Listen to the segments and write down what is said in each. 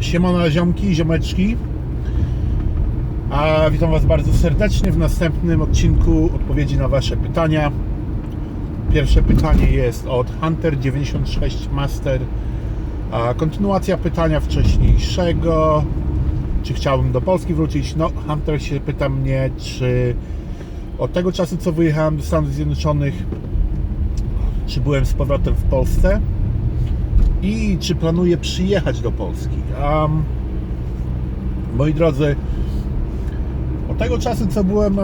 Siemona ziomki, ziomeczki. A witam Was bardzo serdecznie w następnym odcinku odpowiedzi na Wasze pytania. Pierwsze pytanie jest od Hunter96 Master. A kontynuacja pytania wcześniejszego. Czy chciałbym do Polski wrócić? No, Hunter się pyta mnie, czy od tego czasu, co wyjechałem do Stanów Zjednoczonych, czy byłem z powrotem w Polsce i czy planuję przyjechać do Polski. Um, moi drodzy, od tego czasu, co byłem e,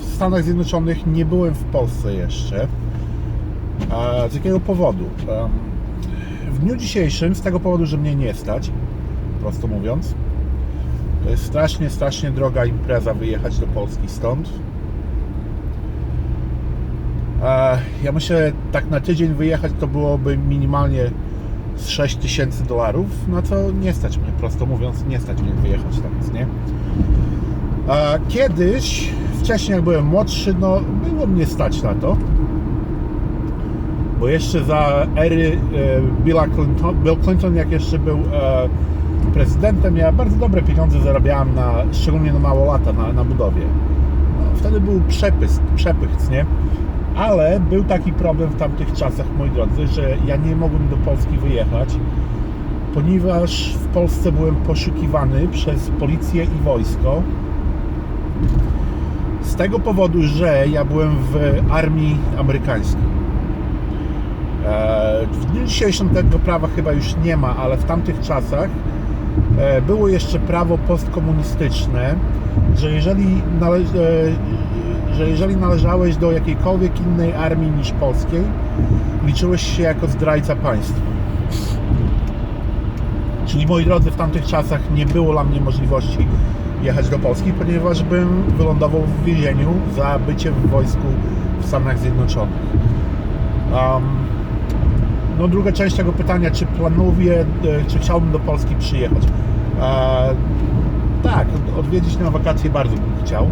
w Stanach Zjednoczonych, nie byłem w Polsce jeszcze. Z jakiego powodu? W dniu dzisiejszym, z tego powodu, że mnie nie stać, prosto mówiąc, to jest strasznie, strasznie droga impreza wyjechać do Polski stąd. Ja myślę, tak na tydzień wyjechać to byłoby minimalnie z 6 tysięcy dolarów, na co nie stać mnie, prosto mówiąc, nie stać mnie wyjechać teraz, nie? A kiedyś, wcześniej jak byłem młodszy, no było mnie stać na to, bo jeszcze za ery e, Billa Clinton, Bill Clinton, jak jeszcze był e, prezydentem, ja bardzo dobre pieniądze zarabiałem, na, szczególnie na mało lata, na, na budowie. No, wtedy był przepysk, przepych, nie? Ale był taki problem w tamtych czasach, moi drodzy, że ja nie mogłem do Polski wyjechać, ponieważ w Polsce byłem poszukiwany przez policję i wojsko. Z tego powodu, że ja byłem w armii amerykańskiej. E, W dniu dzisiejszym tego prawa chyba już nie ma, ale w tamtych czasach e, było jeszcze prawo postkomunistyczne, że jeżeli, e, że jeżeli należałeś do jakiejkolwiek innej armii niż polskiej, liczyłeś się jako zdrajca państwa. Czyli moi drodzy, w tamtych czasach nie było dla mnie możliwości jechać do Polski, ponieważ bym wylądował w więzieniu za bycie w wojsku w Stanach Zjednoczonych. Um, no druga część tego pytania, czy planuję, e, czy chciałbym do Polski przyjechać? E, tak, odwiedzić na wakacje bardzo bym chciał.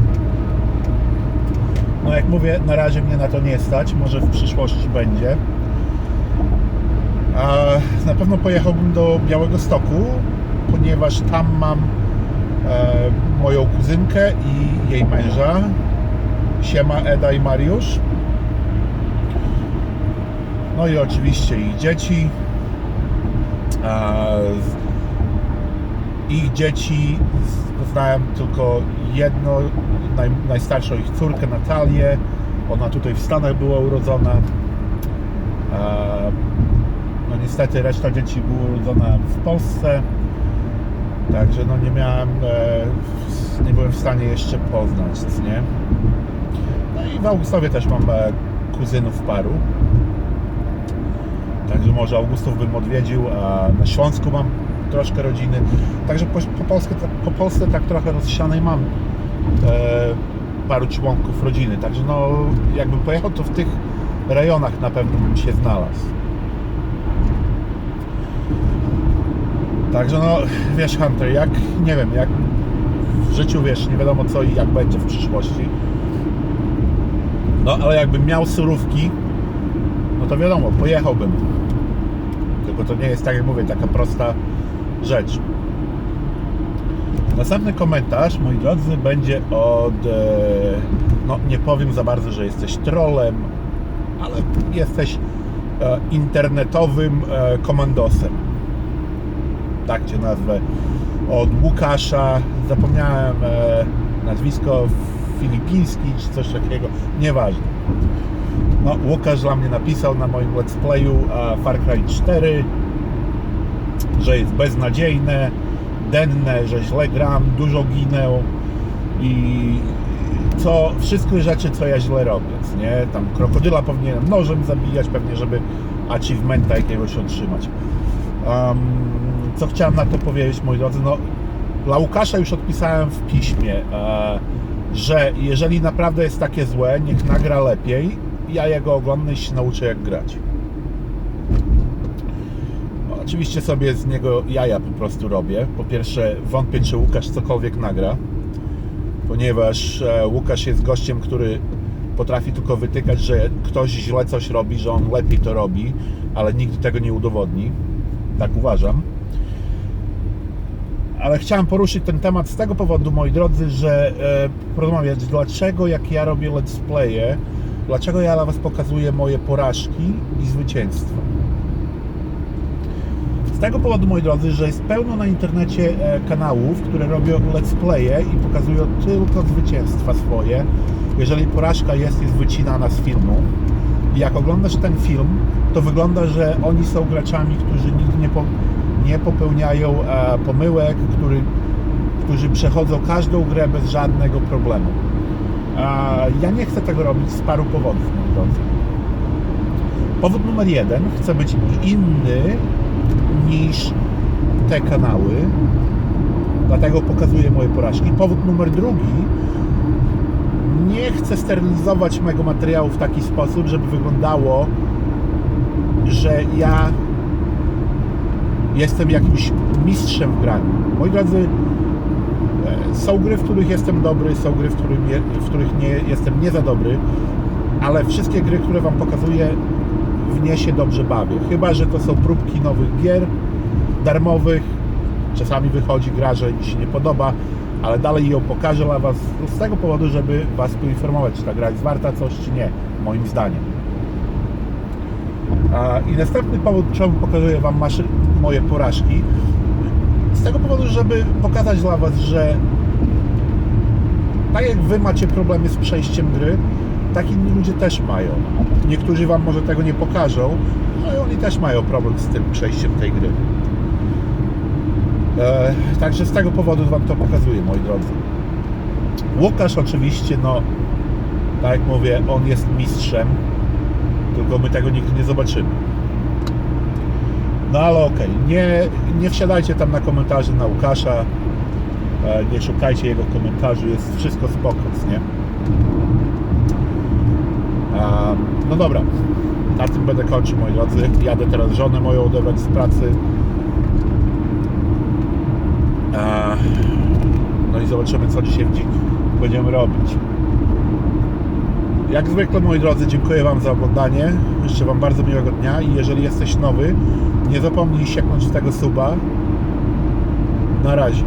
Jak mówię, na razie mnie na to nie stać, może w przyszłości będzie. E, Na pewno pojechałbym do Białego Stoku, ponieważ tam mam e, moją kuzynkę i jej męża. Siema Eda i Mariusz. No i oczywiście ich dzieci. E, Ich dzieci poznałem tylko jedno, naj, najstarszą ich córkę Natalię. Ona tutaj w Stanach była urodzona. E, No niestety reszta dzieci była urodzona w Polsce. Także no nie miałem, e, nie byłem w stanie jeszcze poznać, nie? No i w Augustowie też mam e, kuzynów paru. Także może Augustów bym odwiedził, a na Śląsku mam troszkę rodziny. Także po, po, Polsce, po Polsce tak trochę rozsianej mam e, paru członków rodziny. Także no jakbym pojechał, to w tych rejonach na pewno bym się znalazł. Także no, wiesz Hunter, jak, nie wiem, jak w życiu, wiesz, nie wiadomo co i jak będzie w przyszłości. No, ale jakbym miał surówki, no to wiadomo, pojechałbym. Tylko to nie jest, tak jak mówię, taka prosta rzecz. Następny komentarz, moi drodzy, będzie od, e, no nie powiem za bardzo, że jesteś trolem, ale jesteś e, internetowym e, komandosem tak cię nazwę, od Łukasza, zapomniałem nazwisko filipiński czy coś takiego, nieważne. No, Łukasz dla mnie napisał na moim let's playu Far Cry 4, że jest beznadziejne, denne, że źle gram, dużo ginę i co, wszystkie rzeczy, co ja źle robię, nie? Tam krokodyla powinienem nożem zabijać pewnie, żeby achievementa jakiegoś otrzymać. Um, co chciałem na to powiedzieć, moi drodzy, no dla Łukasza już odpisałem w piśmie, e, że jeżeli naprawdę jest takie złe, niech nagra lepiej, ja jego oglądnę i się nauczę jak grać. Oczywiście sobie z niego jaja po prostu robię. Po pierwsze, wątpię, czy Łukasz cokolwiek nagra, ponieważ e, Łukasz jest gościem, który potrafi tylko wytykać, że ktoś źle coś robi, że on lepiej to robi, ale nigdy tego nie udowodni. Tak uważam. ale chciałem poruszyć ten temat z tego powodu, moi drodzy, że e, porozmawiać, dlaczego jak ja robię let's playe, dlaczego ja dla Was pokazuję moje porażki i zwycięstwa. Tego powodu, moi drodzy, że jest pełno na internecie e, kanałów, które robią let's playe i pokazują tylko zwycięstwa swoje. Jeżeli porażka jest, jest wycinana z filmu. I jak oglądasz ten film, to wygląda, że oni są graczami, którzy nigdy nie, po, nie popełniają e, pomyłek, który, którzy przechodzą każdą grę bez żadnego problemu. E, ja nie chcę tego robić z paru powodów, moi drodzy. Powód numer jeden, chcę być inny niż te kanały, dlatego pokazuję moje porażki. Powód numer drugi, nie chcę sterylizować mojego materiału w taki sposób, żeby wyglądało, że ja jestem jakimś mistrzem w graniu. Moi drodzy, e, są gry, w których jestem dobry, są gry, w, którym je, w których nie, jestem nie za dobry, ale wszystkie gry, które Wam pokazuję, w nie się dobrze bawię. Chyba, że to są próbki nowych gier, darmowych. Czasami wychodzi gra, że mi się nie podoba, ale dalej ją pokażę dla Was z tego powodu, żeby Was poinformować, czy ta gra jest warta coś, czy nie, moim zdaniem. I następny powód, czemu pokazuję Wam moje porażki, z tego powodu, żeby pokazać dla Was, że tak jak Wy macie problemy z przejściem gry, tak inni ludzie też mają. Niektórzy Wam może tego nie pokażą, no i oni też mają problem z tym przejściem tej gry. E, także z tego powodu Wam to pokazuję, moi drodzy. Łukasz oczywiście, no, tak jak mówię, on jest mistrzem, tylko my tego nigdy nie zobaczymy. No ale okej, nie, nie wsiadajcie tam na komentarze na Łukasza, e, nie szukajcie jego komentarzy, jest wszystko spoko, nie? A, no dobra, na tym będę kończył, moi drodzy. Jadę teraz żonę moją odebrać z pracy. A, no i zobaczymy, co dzisiaj w dzień będziemy robić. Jak zwykle, moi drodzy, dziękuję Wam za oglądanie. Życzę Wam bardzo miłego dnia i jeżeli jesteś nowy, nie zapomnij sięgnąć tego suba. Na razie.